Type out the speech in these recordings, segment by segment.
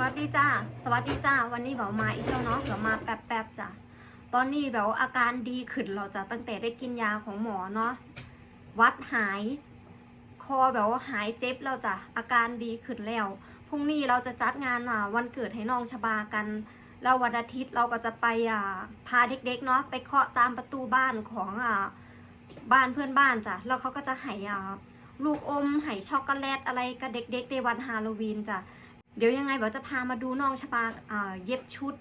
วัสดีจ้า สวัสดีจ้า วันนี้แบบมาอีกแล้วเนาะแบบมาแป๊บๆจ้ะ ตอนนี้แบบอาการดีขึ้นเราจะตั้งแต่ได้กินยาของหมอเนาะ วัดหาย คอแบบว่าหายเจ็บแล้วจ้ะอาการดีขึ้นแล้ว พรุ่งนี้เราจะจัดงานอะวันเกิดให้น้องชบากัน แล้ววันอาทิตย์เราก็จะไปอ่าพาเด็กๆเนาะไปเคาะตามประตูบ้านของอ่าบ้านเพื่อนบ้านจ้ะ แล้วเขาก็จะให้อ่าลูกอมให้ช็อกโกแลตอะไรกับเด็กๆในวันฮาโลวีนจ้ะ เดี๋ยวยังไงเดี๋ยวจะพามาดูน้องชบาเย็บชุด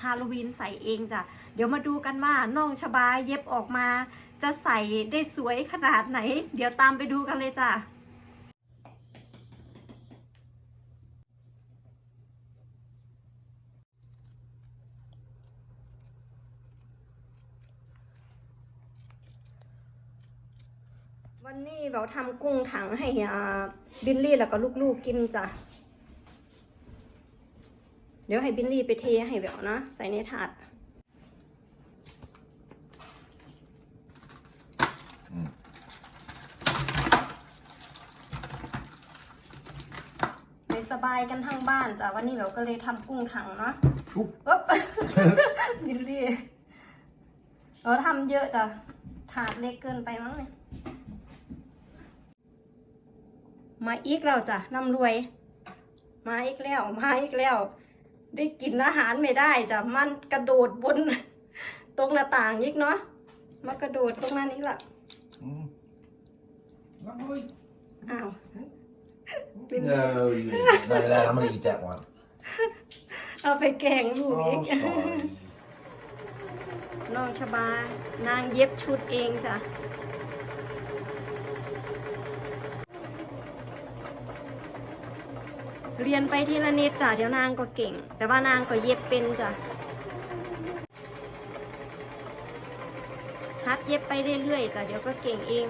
ฮาโลวีนใส่เองจ้ะ เดี๋ยวมาดูกันว่าน้องชบาเย็บออกมา จะใส่ได้สวยขนาดไหน เดี๋ยวตามไปดูกันเลยจ้ะวันนี้เราทำกุ้งถังให้บิลลี่แล้วก็ลูกๆกินจ้ะ ดี๋ยวให้บิลลี่ไปเทให้แววนะ ใส่ในถาดไปสบายกันทั้งบ้านจ้ะวันนี้แววก็เลยทำกุ้งถังเนาะอุ๊บอ๊บบิลลี่เราทำเยอะจ้ะถาดเล็กเกินไปมั้งเนี่ยมาอีกแล้วจ้ะน้ำรวย มาอีกแล้ว มาอีกแล้ว ได้กินอาหารไม่ได้จ้ะมันกระโดดบน ตรงหน้าต่างอีกเนาะมากระโดดตรงนั้นอีกละ Mm. Lovely. อ้าว No, you ain't. No, no, I'm gonna eat that one. เอาไปแกงลูกอี Oh, ก sorry. น้องชบานางเย็บชุดเองจ้ะ เรียนไปทีละนิดจ้ะเดี๋ยวนางก็เก่ง แต่ว่านางก็เย็บเป็นจ้ะฮัดเย็บไปเรื่อยๆจ้ะเดี๋ยวก็เก่งเอง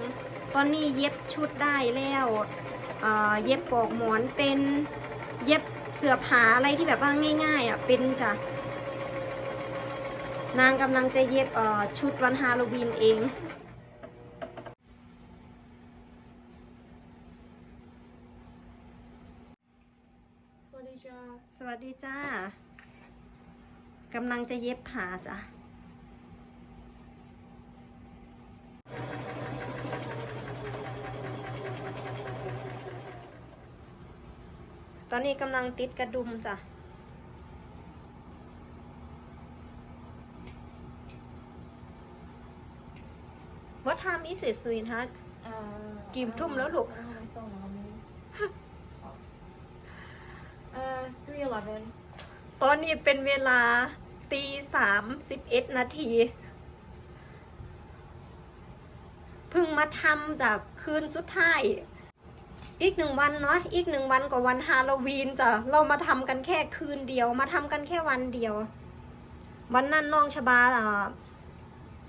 ตอนนี้เย็บชุดได้แล้วเเย็บปอกหมอนเป็นเย็บเสื้อผ้าอะไรที่แบบว่าง่ายๆอะเป็นจ้ะนางกำลังจะเย็บชุดวันฮาโลวีนเอง วัสดีจ้า สวัสดีจ้ากำลังจะเย็บผ้าจ้ะตอนนี้กำลังติดกระดุมจ้ะ What time is it, sweetheart? กี่ทุ่มแล้วลูกอ่าสองโมง เอ่อ3:11ตอนนี้เป็นเวลาตีสามสิบเอ็ดนาทีเพิ่งมาทำจากคืนสุดท้าย อีกหนึ่งวันเนาะอีกหนึ่งวันกว่าวันฮาโลวีนจ้ะเรามาทำกันแค่คืนเดียว มาทำกันแค่วันเดียว วันนั้นน้องชบาอ่า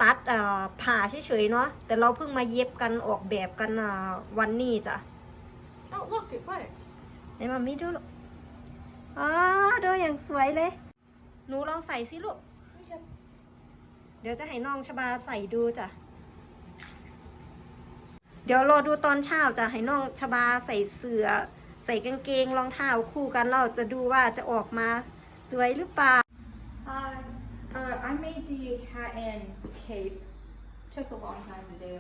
ตัดอ่าผ่าเฉยๆเนาะแต่เราเพิ่งมาเย็บกันออกแบบกันอ่าวันนี้จ้ะ Oh look it worked ไหนมามีดูลูก อ๋อดูอย่างสวยเลย หนูลองใส่สิลูก okay เดี๋ยวจะให้น้องชบาใส่ดูจ้ะ เดี๋ยวรอดูตอนเช้าจะให้น้องชบาใส่เสื้อใส่กางเกงรองเท้าคู่กันเราจะดูว่าจะออกมาสวยหรือเปล่า uh, uh, I made the hat and cape took a long time to do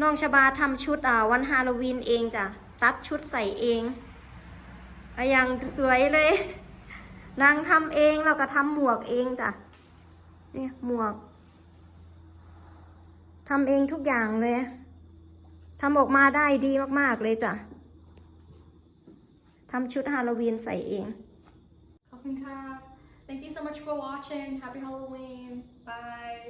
น้องชบาทำชุดอ่าวันฮาโลวีนเองจ้ะ ตัดชุดใส่เอง อะยังสวยเลย นางทำเองแล้วก็ทำหมวกเองจ้ะเนี่ยหมวกทำเองทุกอย่างเลยทำออกมาได้ดีมากๆเลยจ้ะทำชุดฮาโลวีนใส่เอง ขอบคุณค่ะ Thank you so much for watching Happy Halloween bye